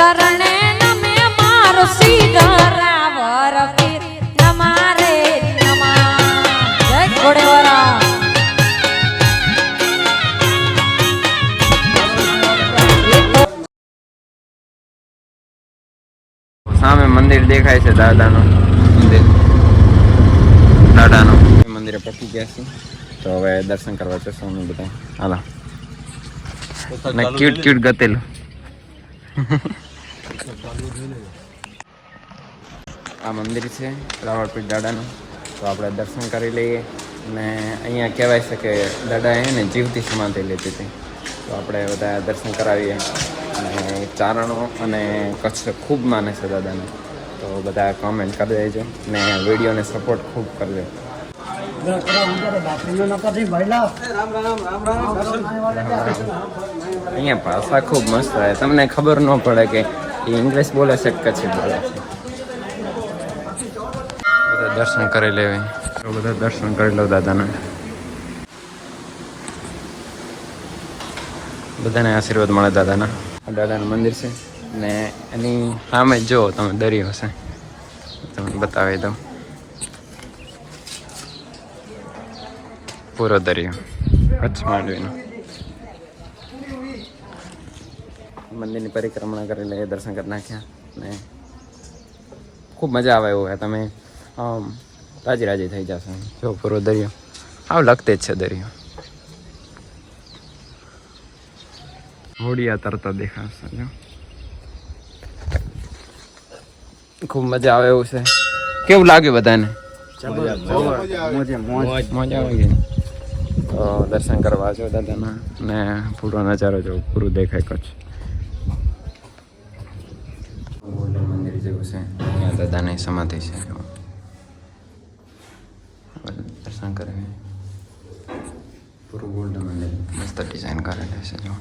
ચરણે નમે મારો સીધરાવર પીર નમારે નમા. જય ઘોડેવાળા સામે મંદિર દેખાય છે દાદાનું. મંદિર. દાદાનું. મંદિરે પહોંચી ગયા છે તો હવે દર્શન કરવા જશો અમે બધા. હાલો. ક્યુટ ક્યુટ ગતેલું. આ મંદિર છે, રાવળપીઠ દાદાનું તો આપણે દર્શન કરી લઈએ અને અહીંયા કહેવાય છે કે દાદાએ એને જીવતી સમાધિ લીધી હતી. તો આપણે બધા દર્શન કરાવીએ અને ચારણો અને કચ્છ ખૂબ માને છે દાદાને. તો બધા કોમેન્ટ કરી દેજો ને વિડીયોને સપોર્ટ ખૂબ કરજો. અહીંયા ભાષા ખૂબ મસ્ત રહે તમને ખબર ન પડે કે ઇંગ્લિશ બોલે છે કે કચ્છી બોલે છે? બધા દર્શન કરી લેવી. બધા દર્શન કરી લો દાદાને. બધાને આશીર્વાદ મળે દાદાના. આ દાદાનું મંદિર છે ને એની સામે જો તમે દરિયો હશે. તમને બતાવી દઉં. પૂરો દરિયો. કચ્છ માંડવીનો. મંદિરની પરિક્રમણા કરી લઈએ દર્શન કરી નાખ્યા ને ખૂબ મજા આવે એવું તમે રાજી રાજી થઈ જશો. જો, પૂરો દરિયો. આવ લગતે જ છે દરિયો. હોડિયા તરતા દેખાશે, જો. ખૂબ મજા આવે એવું છે. કેવું લાગ્યું બધાને? દર્શન કરવા જો દાદાના ને પૂરો નજારો જો પૂરું દેખાય કચ્છ ગોલ્ડન મંદિર જેવું છે? અહીંયા દાદાની સમાધિ છે. દર્શન કરે પૂરું ગોલ્ડ મંદિર મસ્ત ડિઝાઇન કરેલી છે, જો.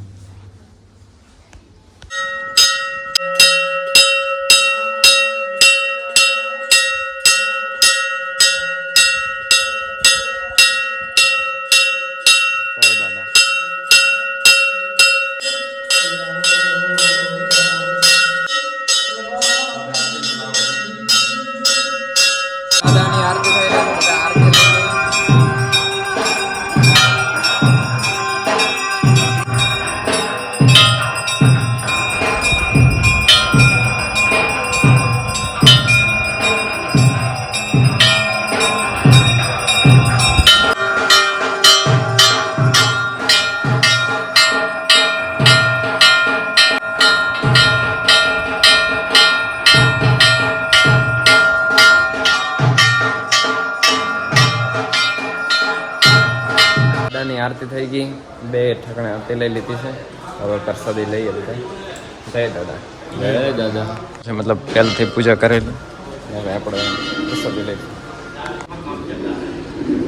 બધા આરતી આરતી થઈ ગઈ. બે ઠકણે આરતી લઈ લીધી છે. હવે પ્રસાદી લઈએ બધા. જય દાદા. જય દાદા. જે મતલબ પહેલથી પૂજા કરેલી. હવે આપણે પ્રસાદી લઈ.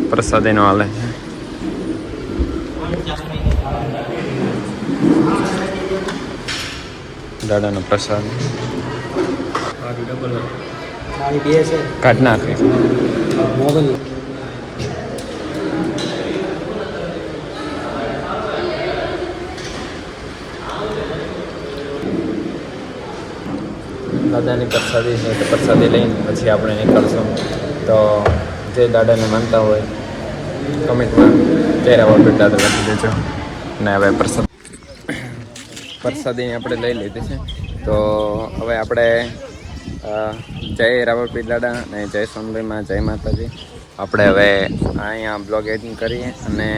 પ્રસાદીનો હાલે. છે દાદાનો પ્રસાદ. કાઢ નાખે. મોગલ. દાદાની પ્રસાદી છે તો પ્રસાદી લઈને પછી આપણે નીકળશું. તો જે દાદાને માનતા હોય, કમેન્ટમાં ચહેરા વળપેટ દાદા લખી દેજો. ને હવે પ્રસાદ પ્રસાદી આપણે લઈ લીધી છે. તો હવે આપણે જય રાવળપીર દાદા અને જય સોનભાઈમાં જય માતાજી. આપણે હવે અહીંયા બ્લોગ એડિંગ કરીએ અને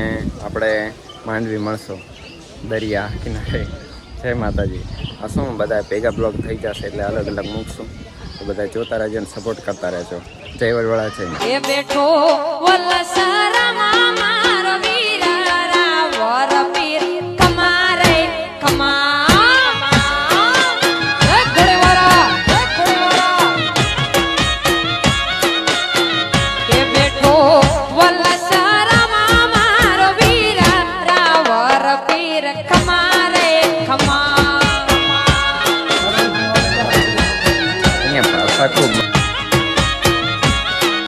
આપણે માંડવી મળશું દરિયા કિનારે. જય માતાજી. આ શું, બધા ભેગા બ્લોગ થઈ જશે એટલે અલગ અલગ મૂકશું. તો બધા જોતા રહેજો અને સપોર્ટ કરતા રહેજો. જય વડવાળા છે. બેઠો